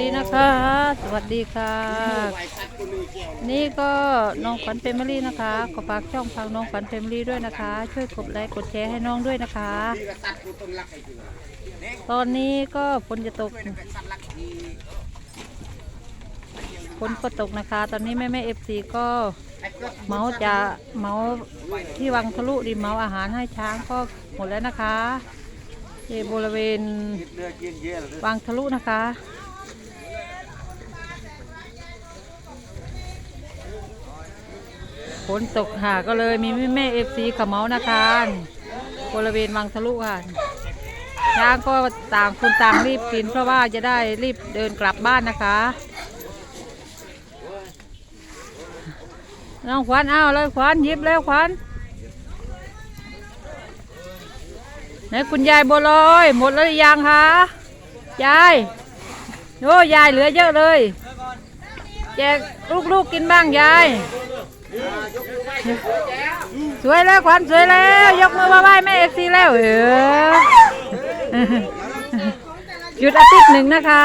ดีนะคะ สวัสดีค่ะ นี่ก็น้องขวัญเฟมิลี่นะคะขอฝากช่องฟังน้องขวัญเฟมิลี่ด้วยนะคะ ช่วยกดไลค์กดแชร์ให้น้องด้วยนะคะ ตอนนี้ก็ฝนจะตกฝนก็ตกนะคะ ตอนนี้แม่แม่เอฟซีก็เมาจะเมาที่วังทะลุดีเมาอาหารให้ช้างก็หมดแล้วนะคะที่บริเวณวังทะลุนะคะ ฝนตกค่ะก็เลยมีแม่แม่เอฟซีขะเมานะคะบริเวณวังทะลุค่ะช้างก็ต่างคนต่างรีบกิน เพราะว่าจะได้รีบเดินกลับบ้านนะคะน้องขวัญเอาเลยขวัญยิบแล้วขวัญไหนคุณยายบัวลอยหมดแล้วหรือยังคะยายโอ้ยายเหลือเยอะเลย แจกลูกๆกินบ้างยาย สวยแล้วขวัญสวยแล้ว ยกมือมาไหว้แม่เอฟซีแล้วเออหยุดอาทิตย์หนึ่งนะคะ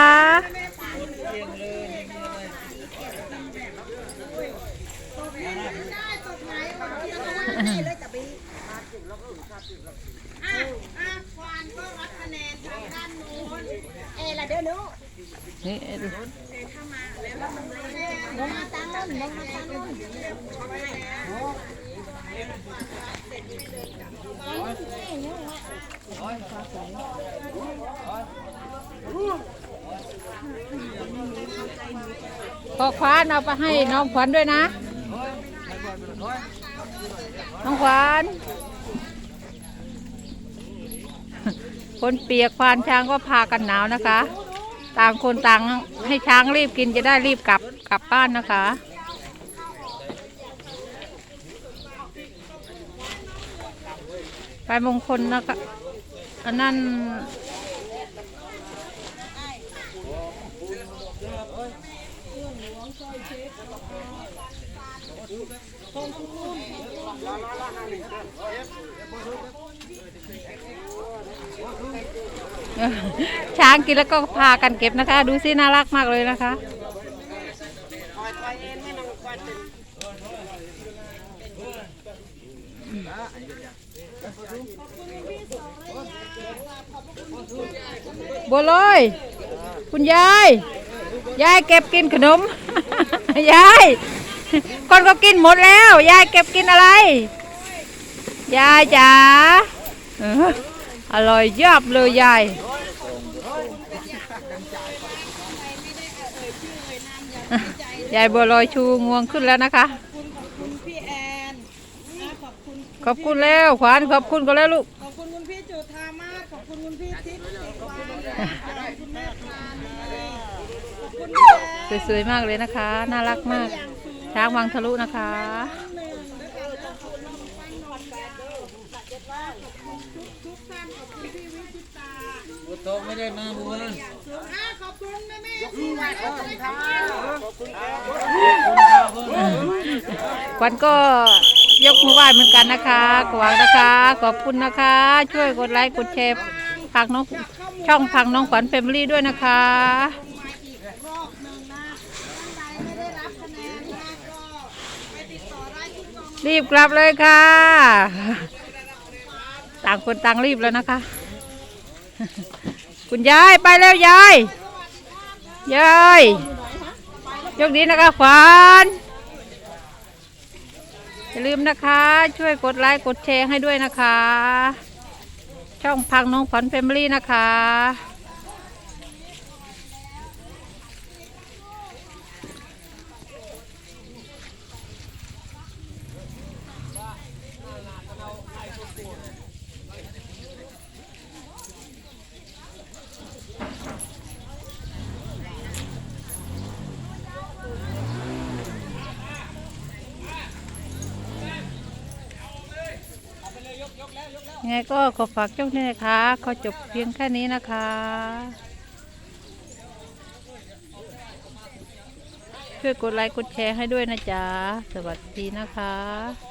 อะอะควานก็รับคะแนนทางด้านโน้นเอละเดี๋ยวหนู นี่ดูลงมาตั้งโน้นลงมาตั้งโน้นขอขวานเอาไปให้น้องขวัญด้วยนะ น้องขวัญคนเปียกควานช้างก็พากันหนาวนะคะ ต่างคนต่างให้ช้างรีบกินจะได้รีบกลับกลับบ้านนะคะ ไปมงคลนะคะ อันนั้น ช้างกินแล้วก็พากันเก็บนะคะ ดูสิน่ารักมากเลยนะคะ บัวลอย คุณยาย ยายเก็บกินขนม ยาย คนก็กินหมดแล้ว ยายเก็บกินอะไร ยายจ๋า อออร่อยยับเลยยายยายบัวลอยชูงวงขึ้นแล้วนะคะ คุณพี่แอนนะขอบคุณ ขอบคุณแล้วขวานขอบคุณก็แล้วลูก ขอบคุณคุณพี่จุธามาศขอบคุณคุณพี่ทิพย์สิวานขอบคุณแม่ปานขอบคุณพี่แอนสวยๆมากเลยนะคะ น่ารักมาก ช้างวังทะลุนะคะ หนึ่งด้วยกันขอบคุณน้องฟังนอนแปดเด้อขอบคุณ ทุกทุกท่านขอบคุณพี่วิจิตาโตไม่ได้มาบัวอะขอบคุณแม่แม่ที่มาแล้วจะได้ทำงานขวัญก็ยกมือไหว้เหมือนกันนะคะกวางนะคะ ขอบคุณนะคะ ช่วยกดไลค์กดแชร์พักน้องช่องพังน้องขวัญเฟมิลี่ด้วยนะคะรีบกลับเลยค่ะ ต่างคนต่างรีบแล้วนะคะ คุณยายไปแล้วยาย ยายยกดีนะคะขวานอย่าลืมนะคะ ช่วยกดไลค์กดแชร์ให้ด้วยนะคะ ช่องพังน้องขวัญแฟมิลี่นะคะ ยังไงก็ขอฝากช่องนี้นะคะ ขอจบเพียงแค่นี้นะคะช่วยกดไลค์กดแชร์ให้ด้วยนะจ๊ะ สวัสดีนะคะ